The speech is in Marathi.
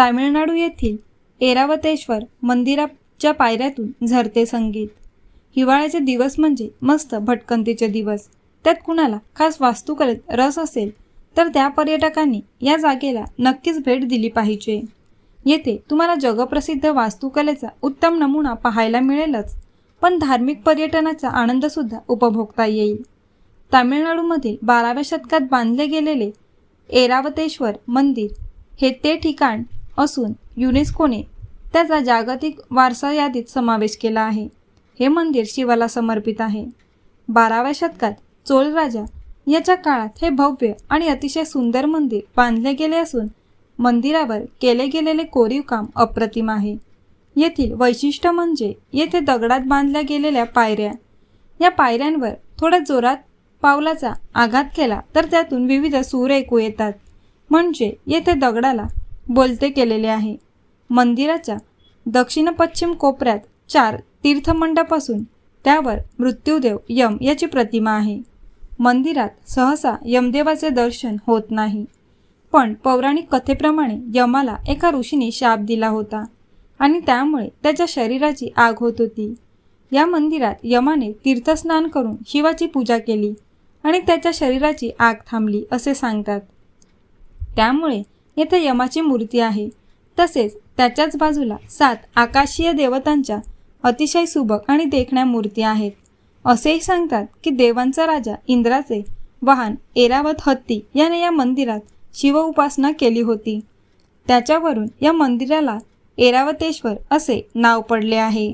तामिळनाडू येथील एरावतेश्वर मंदिराच्या पायऱ्यातून झरते संगीत. हिवाळ्याचे दिवस म्हणजे मस्त भटकंतीचे दिवस. त्यात कुणाला खास वास्तुकलेत रस असेल तर त्या पर्यटकांनी या जागेला नक्कीच भेट दिली पाहिजे. येथे तुम्हाला जगप्रसिद्ध वास्तुकलेचा उत्तम नमुना पाहायला मिळेलच पण धार्मिक पर्यटनाचा आनंदसुद्धा उपभोगता येईल. तामिळनाडूमधील बाराव्या शतकात बांधले गेलेले एरावतेश्वर मंदिर हे ते ठिकाण असून युनेस्कोने त्याचा जागतिक वारसा यादीत समावेश केला आहे. हे मंदिर शिवाला समर्पित आहे. बाराव्या शतकात चोळ राजा याच्या काळात हे भव्य आणि अतिशय सुंदर मंदिर बांधले गेले असून मंदिरावर केले गेलेले कोरीव काम अप्रतिम आहे. येथील वैशिष्ट्य म्हणजे येथे दगडात बांधल्या गेलेल्या पायऱ्या. या पायऱ्यांवर थोड्या जोरात पावलाचा आघात केला तर त्यातून विविध सूर ऐकू येतात. म्हणजे येथे दगडाला बोलते केलेले आहे. मंदिराच्या दक्षिण पश्चिम कोपऱ्यात चार तीर्थमंडप असून त्यावर मृत्यूदेव यम याची प्रतिमा आहे. मंदिरात सहसा यमदेवाचे दर्शन होत नाही. पण पौराणिक कथेप्रमाणे यमाला एका ऋषीने शाप दिला होता आणि त्यामुळे त्याच्या शरीराची आग होत होती. या मंदिरात यमाने तीर्थस्नान करून शिवाची पूजा केली आणि त्याच्या शरीराची आग थांबली असे सांगतात. त्यामुळे येथे यमाची मूर्ती आहे. तसेच त्याच्याच बाजूला सात आकाशीय देवतांच्या अतिशय सुबक आणि देखण्या मूर्ती आहेत. असेही सांगतात की देवांचा राजा इंद्राचे वाहन एरावत हत्ती याने या मंदिरात शिव उपासना केली होती. त्याच्यावरून या मंदिराला एरावतेश्वर असे नाव पडले आहे.